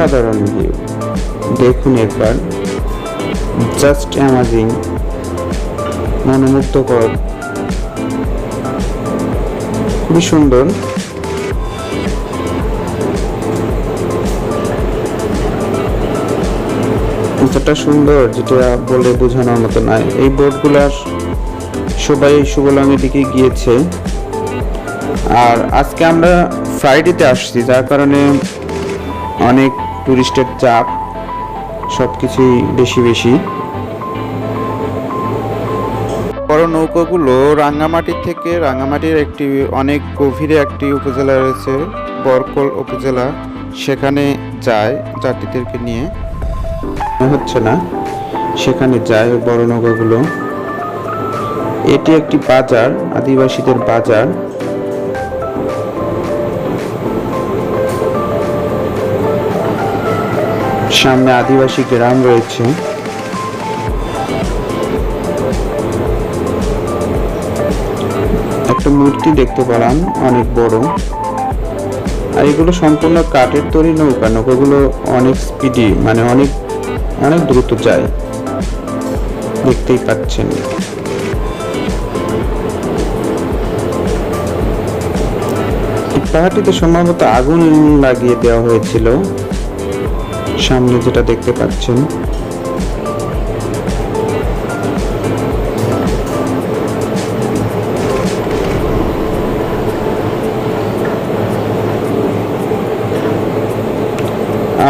অসাধারণ ভিউ দেখুন একবার। জাস্ট অ্যামাজিং মনোমুগ্ধকর। খুবই সুন্দর। এতটা সুন্দর, যেটা বলে বোঝানোর মতো নয় এই বোটগুলার সবাই সুবলঙ্গের দিকে গিয়েছে। আর আজকে আমরা ফ্রাইডেতে আসছি, যার কারণে অনেক টুরিস্টের চাপ সব কিছুই বেশি বেশি। বড় নৌকাগুলো রাঙ্গামাটি থেকে রাঙ্গামাটির একটি অনেক গভীরে একটি উপজেলা রয়েছে বরকল উপজেলা। সেখানে যায় যাত্রীদেরকে নিয়ে। হচ্ছে না সেখানে যায় বড় নৌকাগুলো। এটি একটি বাজার আদিবাসীদের বাজার। সামনে আদিবাসী গ্রাম রয়েছে। একটা মূর্তি দেখতে পেলাম, অনেক বড়। আর এগুলো সম্পূর্ণ কাঠের তৈরি নৌকা। নৌকাগুলো অনেক স্পিডি মানে অনেক অনেক দ্রুত যায়। দেখতেই পাচ্ছেন। পাহাড়টিতে সম্ভবত আগুন লাগিয়ে দেওয়া হয়েছিল। সামনে যেটা দেখতে পাচ্ছেন।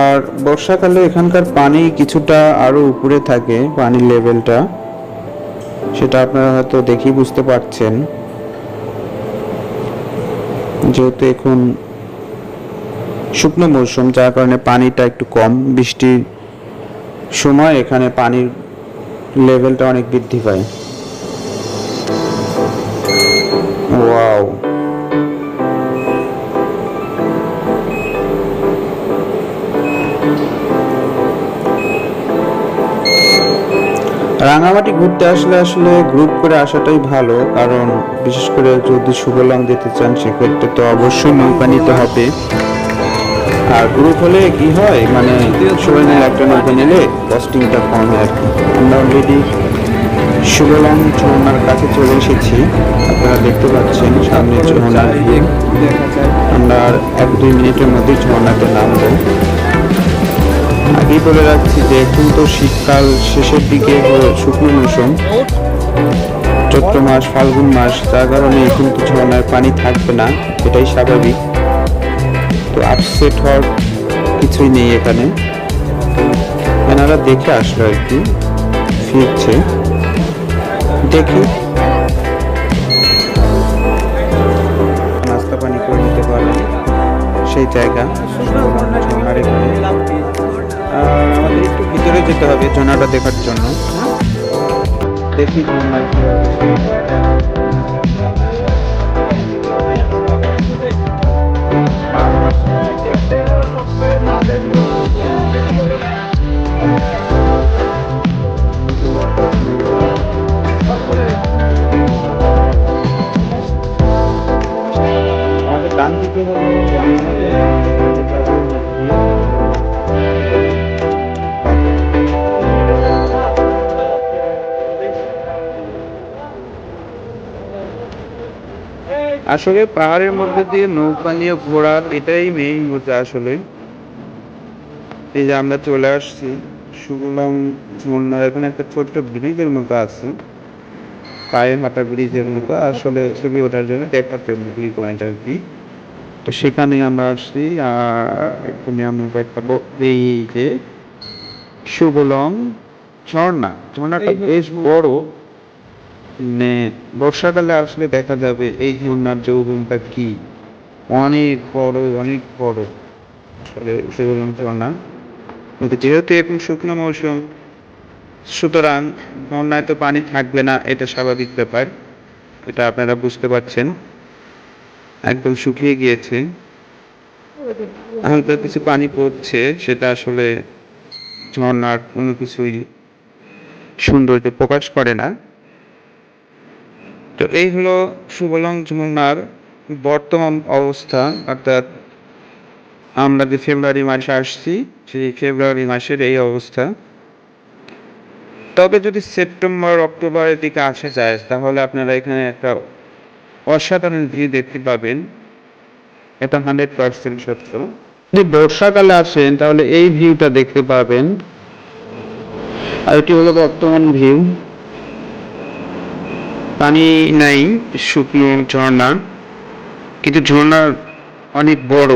আর বর্ষাকালে এখানকার পানি কিছুটা আরও উপরে থাকে পানির লেভেলটা। সেটা আপনারা হয়তো দেখেই বুঝতে পারছেন। যেহেতু এখন শুকনো মৌসুম, যার কারণে পানিটা একটু কম। বৃষ্টির সময় এখানে পানির লেভেলটা অনেক বৃদ্ধি পায়। রাঙামাটি ঘুরতে আসলে আসলে গ্রুপ করে আসাটাই ভালো, কারণ বিশেষ করে যদি সুবলং যেতে চান, সেক্ষেত্রে তো অবশ্যই নৌকা নিতে হবে। আর গ্রুপ হলে কি হয়? মানে মিলে একটা নৌকা নিলে কস্টিংটা কম হয়। আর কি আমরা অলরেডি সুবলং ঝর্ণার কাছে চলে এসেছি। আপনারা দেখতে পাচ্ছেন সামনে ঝর্ণার view। আমরা এক দুই মিনিটের মধ্যেই ঝর্ণাতে নামবো। আগেই বলে রাখছি যে এখন তো শীতকাল শেষের দিকে শুকনো মৌসুম। চৈত্র মাস, ফাল্গুন মাস, যার কারণে এখন তো ঝর্ণায় পানি থাকবে না। এটাই স্বাভাবিক। তো আপসেট হওয়ার কিছুই নেই এখানে। এনারা দেখে আসলো আর কি, ফিরছে। দেখি। নাস্তা পানি করে নিতে পারবেন সেই জায়গা। আমাদের একটু ভিতরে যেতে হবে ঝর্ণাটা দেখার জন্য। দেখি আসলে পাহাড়ের মধ্যে দিয়ে নৌকা নিয়ে ঘোরার এটাই মেইন মজা আসলে। এই যে আমরা চলে আসছি শুনলাম ঝর্ণা এখানে একটা ছোট্ট ব্রিজের মতো আছে পায়ে হাঁটা ব্রিজের মতো। আসলে ছবি ওঠার জন্য দেখাতে ব্রিজ পয়েন্ট আর কি তো সেখানে আমরা আসছি আর এখানে আমরা দেখাবো এই যে সুবলং ঝর্ণা। ঝর্ণাটা বেশ বড়। বর্ষাকালে আসলে দেখা যাবে এই ঝর্ণার যৌবনটা কি? অনেক বড় অনেক বড়। সুবলং ঝর্ণা কিন্তু যেহেতু এখন শুকনো মৌসুম, সুতরাং ঝর্ণায় তো পানি থাকবে না, এটা স্বাভাবিক ব্যাপার। এটা আপনারা বুঝতে পারছেন। একদম শুকিয়ে গিয়েছে। হালকা কিছু পানি পড়ছে, সেটা আসলে ঝর্ণার কোনো কিছুই সৌন্দর্য প্রকাশ করে না। তো এই হলো সুবলং ঝর্ণার বর্তমান অবস্থা, অর্থাৎ আমরা যে ফেব্রুয়ারি মাসে আসছি, সেই ফেব্রুয়ারি মাসের এই অবস্থা। তবে যদি সেপ্টেম্বর, অক্টোবরের দিকে আসা যায়, তাহলে আপনারা এখানে একটা অসাধারণ ভিউ দেখতে পাবেন। এটা হান্ড্রেড পার্সেন্ট সত্য। যদি বর্ষাকালে আসেন, তাহলে এই ভিউটা দেখতে পাবেন। আর এটি হলো বর্তমান ভিউ। পানি নাই, শুকনো ঝর্ণা। কিন্তু ঝর্ণার অনেক বড়,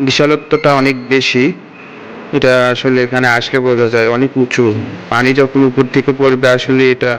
বিশালত্বটা অনেক বেশি। এটা আসলে এখানে আসলে বোঝা যায় অনেক উঁচু। পানি যখন উপর থেকে পড়বে, আসলে এটা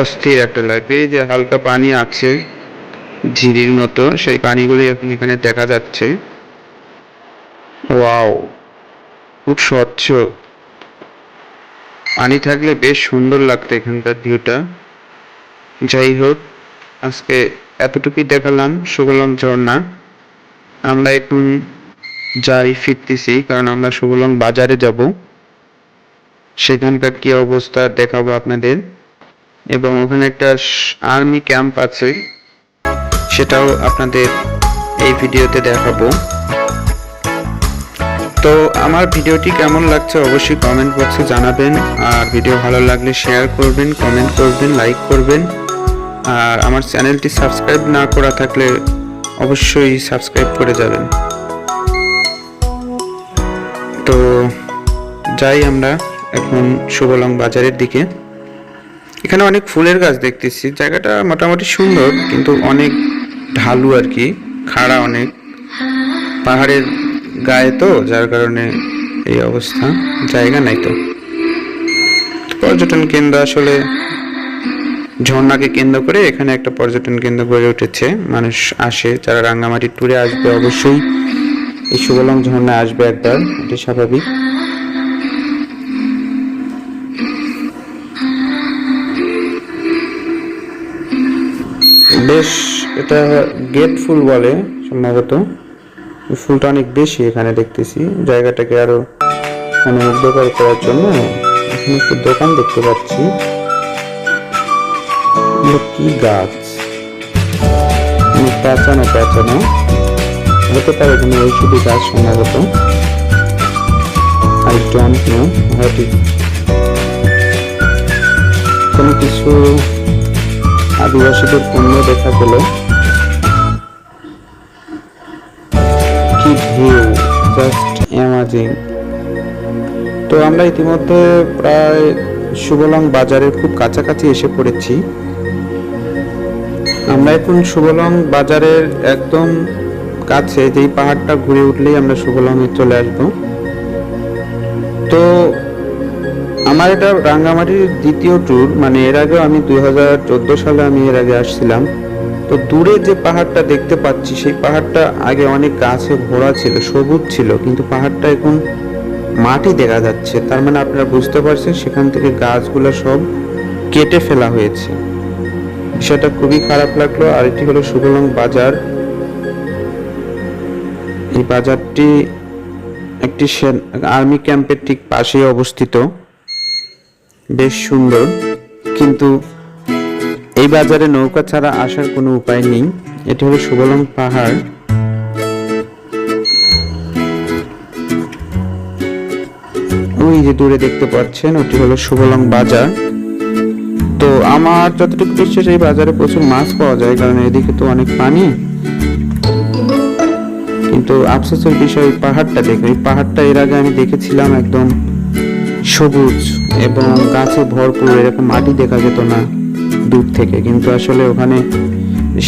অস্থির একটা লাগবে যে হালকা পানি আছে, ঝিরির মতো, সেই পানিগুলি এখন এখানে দেখা যাচ্ছে। ওয়াও, খুব স্বচ্ছ। পানি থাকলে বেশ সুন্দর লাগতো এখানকার ভিউটা যাই হোক আজকে এতটুকুই দেখালাম সুগলম ঝর্ণা। আমরা এখন যাই ফিরতেছি, কারণ আমরা সুগলম বাজারে যাব। সেখানকার কি অবস্থা দেখাবো আপনাদের। এবং ওখানে একটা আর্মি ক্যাম্প আছে, সেটাও আপনাদের এই ভিডিওতে দেখাবো। তো আমার ভিডিওটি কেমন লাগছে অবশ্যই কমেন্ট বক্সে জানাবেন, আর ভিডিও ভালো লাগলে শেয়ার করবেন, কমেন্ট করবেন, লাইক করবেন। আর আমার চ্যানেলটি সাবস্ক্রাইব না করা থাকলে অবশ্যই সাবস্ক্রাইব করে যাবেন। তো যাই আমরা এখন সুবলং বাজারের দিকে। এখানে অনেক ফুলের গাছ দেখতেছি। জায়গাটা মোটামুটি সুন্দর, কিন্তু অনেক ঢালু আর কি, খাড়া অনেক। পাহাড়ের গায়ে তো, যার কারণে এই অবস্থা। জায়গা নাই তো। পর্যটন কেন্দ্র আসলে ঝর্ণাকে কেন্দ্র করে এখানে একটা পর্যটন কেন্দ্র গড়ে উঠেছে। মানুষ আসে, যারা রাঙ্গামাটি ট্যুরে আসবে অবশ্যই। এই সুবলং ঝর্ণা আসবে একবার, এটি স্বাভাবিক। বেশ, এটা গেট ফুল বলে সম্ভবত। ফুলটা অনেক বেশি এখানে দেখতেছি। জায়গাটাকে আরও অনুমুগ্ধকর করার জন্য এখানে একটু দোকান দেখতে পাচ্ছি। এগুলো কি গাছ। অনেক প্যাঁচানো প্যাঁচানো হতে পারে এখানে ঔষধি গাছ সম্ভবত I don't know what is কোনো কিছু আদিবাসীদের পণ্য দেখা গেল কি ভিউ, জাস্ট অ্যামাজিং তো আমরা ইতিমধ্যে প্রায় সুবলং বাজারের খুব কাছাকাছি এসে পড়েছি। আমরা এখন সুবলং বাজারের একদম কাছে, যেই পাহাড়টা ঘুরে উঠলেই আমরা সুবলংয়ে চলে আসব। তো আমার এটা রাঙ্গামাটির দ্বিতীয় ট্যুর মানে এর আগেও আমি দু হাজার চোদ্দ সালে আমি এর আগে আসছিলাম। তো দূরে যে পাহাড়টা দেখতে পাচ্ছি, সেই পাহাড়টা আগে অনেক গাছে ভরা ছিল, সবুজ ছিল, কিন্তু পাহাড়টা এখন মাটি দেখা যাচ্ছে। তার মানে আপনারা বুঝতে পারছেন, সেখান থেকে গাছগুলো সব কেটে ফেলা হয়েছে। বিষয়টা খুবই খারাপ লাগল। আর এটি হলো সুবলং বাজার। এই বাজারটি একটি আর্মি ক্যাম্পের ঠিক পাশেই অবস্থিত। বেশ সুন্দর। কিন্তু এই বাজারে নৌকা ছাড়া আসার কোনো উপায় নেই। এটি হলো সুবলং পাহাড়। ওই যে দূরে দেখতে পাচ্ছেন, ওটি হলো সুবলং বাজার। তো আমার যতটুকু বিশ্বাস, এই বাজারে প্রচুর মাছ পাওয়া যায়, কারণ এদিকে তো অনেক পানি। কিন্তু আফসোসের বিষয়, পাহাড়টা দেখে এই পাহাড়টা এর আগে আমি দেখেছিলাম একদম সবুজ এবং গাছে ভরপুর, এরকম মাটি দেখা যেত না দূর থেকে। কিন্তু আসলে ওখানে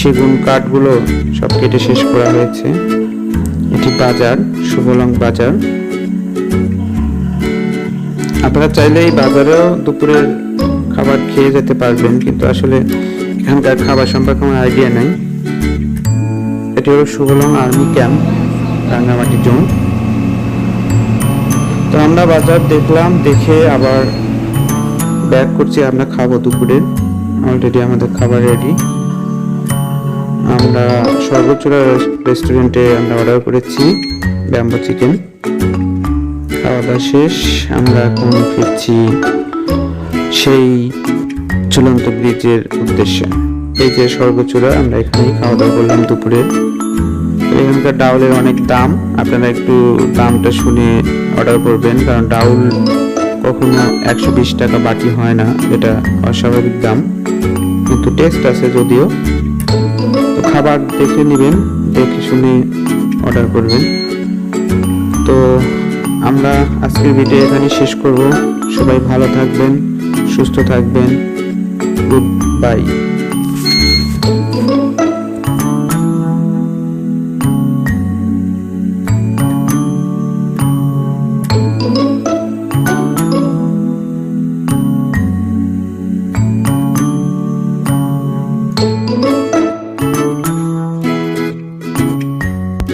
সেগুন কাঠগুলো সব কেটে শেষ করা হয়েছে। এটি বাজার সুবলং বাজার। আপনারা চাইলে এই বাজারেও দুপুরের খাবার খেয়ে যেতে পারবেন, কিন্তু আসলে এখানকার খাবার সম্পর্কে আমার আইডিয়া নাই। এটি হলো Subalong army camp, Rangamati zone. তো আমরা বাজার দেখলাম, দেখে আবার ব্যাক করছি, আমরা খাব দুপুরে। অলরেডি আমাদের খাবার রেডি আমরা সর্বোচ্চরা রেস্টুরেন্টে আমরা অর্ডার করেছি, ব্যাম্বো চিকেন খাওয়া দাওয়া শেষ, আমরা এখন ফিরছি সেই ঝুলন্ত ব্রিজের উদ্দেশ্যে। এই যে সর্বোচ্চরা আমরা এখানেই খাওয়া দাওয়া করলাম দুপুরে। এখানকার ডাউলের অনেক দাম। আপনারা একটু দামটা শুনে অর্ডার করবেন, কারণ ডাউল কখনো একশো বিশ টাকা বাকি হয় না। এটা অস্বাভাবিক দাম। কিন্তু টেস্ট আছে যদিও। তো খাবার দেখে নেবেন, দেখে শুনে অর্ডার করবেন। তো আমরা আজকের ভিডিও এখানে শেষ করব। সবাই ভালো থাকবেন। সুস্থ থাকবেন। Good bye